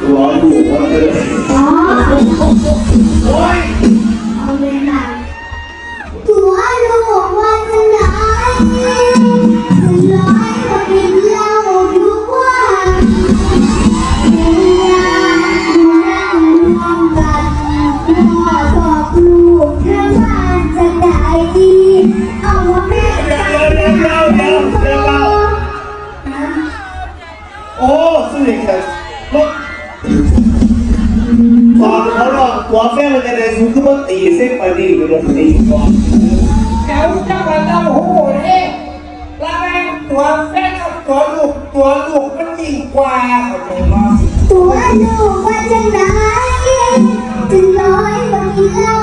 ตัวลูกว่าเอออ๋อโอ้ยเอาเลยค่ะตัวลูก จะได้สูงขึ้นมาตีเส้นไปดีหรือรถตีก่อนแถวจังหวัดลำพูเองแล้วแม่ตัวแฟนกับตัวลูกตัวลูกมันยิ่งกว่าเข้าใจไหมตัวลูกว่าจะไหนจะร้อยก็กินเหล้า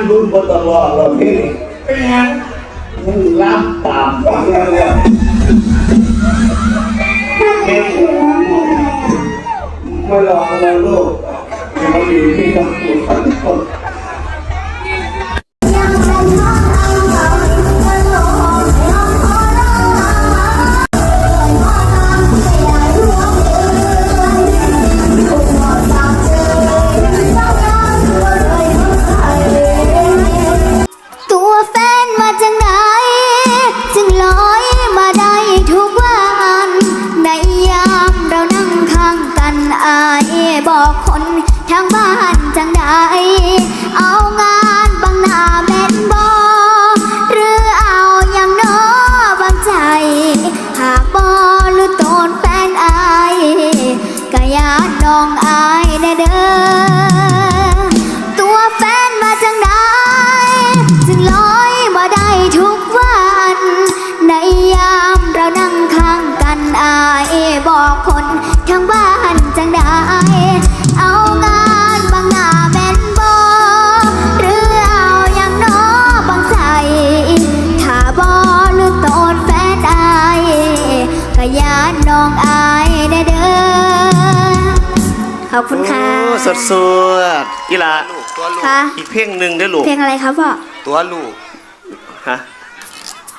งานรุ่นบนตลอดเราพี่เป็นยังมึงรับตามฟังแล้วเนเสือไม่ได้อะไม่รออะไรลูกมันมีที่ต้องถูกขัดคน คนทางบ้านจังใดเอางานบางหน้าแม่นบอหรือเอาอย่างน้อบางใจ หากบอหรือโตนแฟนอายก็ยานน้องอายแน่เด้อ องอายแน่เด้อขอบคุณค่ะสดสดกีฬาตัวลูก ค่ะอีกเพลงหนึ่งได้ลูกเพลงอะไรครับพ่อตัวลูก ฮะ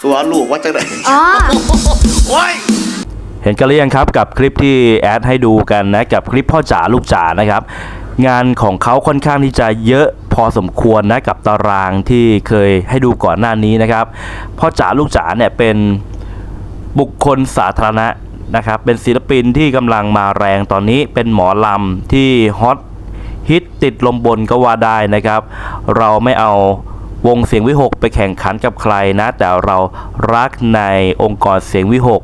ตัวลูกว่าจะไหนอ๋อ โอ้ย เห็นกันหรือยังครับกับคลิปที่แอดให้ดูกันนะกับคลิปพ่อจ๋าลูกจ๋านะครับ งานของเขาค่อนข้างที่จะเยอะพอสมควรนะกับตารางที่เคยให้ดูก่อนหน้านี้นะครับพ่อจ๋าลูกจ๋าเนี่ยเป็นบุคคลสาธารณะ นะครับ เป็นศิลปินที่กำลังมาแรงตอนนี้เป็นหมอลำที่ฮอตฮิตติดลมบนก็ว่าได้นะครับ เราไม่เอาวงเสียงวิหกไปแข่งขันกับใครนะ แต่เรารักในองค์กรเสียงวิหก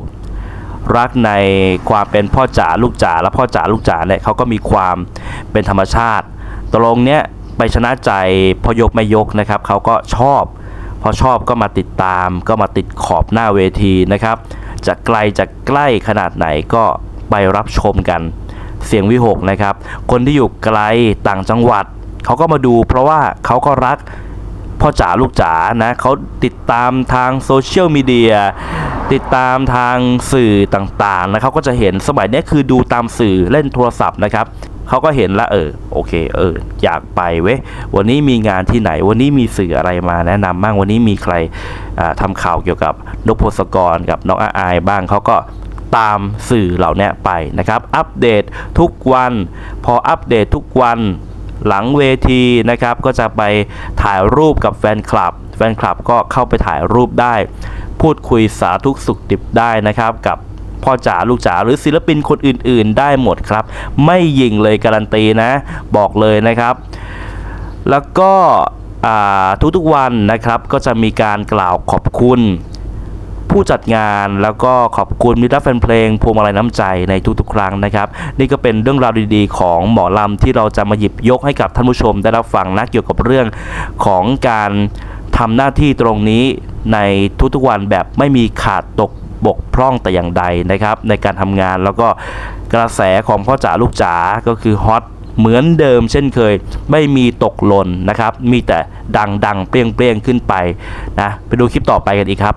รักในความเป็นพ่อจ๋าลูกจ๋าและพ่อจ๋าลูกจ๋าเนี่ยเขาก็มีความเป็นธรรมชาติตกลงเนี้ยไปชนะใจพอยกไม่ยกนะครับเขาก็ชอบ พอชอบก็มาติดตามก็มาติดขอบหน้าเวทีนะครับ จะไกลจะใกล้ขนาดไหนก็ไปรับชมกัน เสียงวิหกนะครับ คนที่อยู่ไกลต่างจังหวัดเขาก็มาดู เพราะว่าเขาก็รักพ่อจ๋าลูกจ๋านะเขาติดตามทางโซเชียลมีเดียติดตามทางสื่อต่างๆนะเขาก็จะเห็นสมัยนี้คือดูตามสื่อเล่นโทรศัพท์นะครับ เขาก็เห็นละเออโอเคเอออยากไปเว้ยวันนี้มีงานที่ไหน วันนี้มีสื่ออะไรมาแนะนำบ้างวันนี้มีใครอ่าทำข่าวเกี่ยวกับนกพศกรกับน้องอาอายบ้างเขาก็ตามสื่อเหล่านี้ไปนะครับ อัปเดตทุกวัน พออัปเดตทุกวันหลังเวทีนะครับ ก็จะไปถ่ายรูปกับแฟนคลับ แฟนคลับก็เข้าไปถ่ายรูปได้ พูดคุยสาทุกสุขดิบได้นะครับ กับ พ่อจ๋าลูกจ๋าหรือศิลปินคนอื่น ๆ ได้หมดครับ ไม่ยิงเลยการันตีนะ บอกเลยนะครับ แล้วก็ทุกๆวันนะครับก็จะมีการกล่าวขอบคุณผู้จัดงานแล้วก็ขอบคุณมิตรแฟนเพลงพวงมาลัยน้ำใจในทุกๆ ครั้งนะครับ นี่ก็เป็นเรื่องราวดีๆ ของหมอลำที่เราจะมาหยิบยกให้กับท่านผู้ชมได้รับฟังนะเกี่ยวกับเรื่องของการทำหน้าที่ตรงนี้ในทุกๆวันแบบไม่มีขาดตก บกพร่องแต่อย่างใดนะครับในการทำงานแล้วก็กระแสของพ่อจ๋าลูกจ๋าก็คือฮอตเหมือนเดิมเช่นเคยไม่มีตกหล่นนะครับ มีแต่ดังดังๆเปรี้ยงเปรี้ยงๆขึ้นไปนะไปดูคลิปต่อไปกันอีกครับ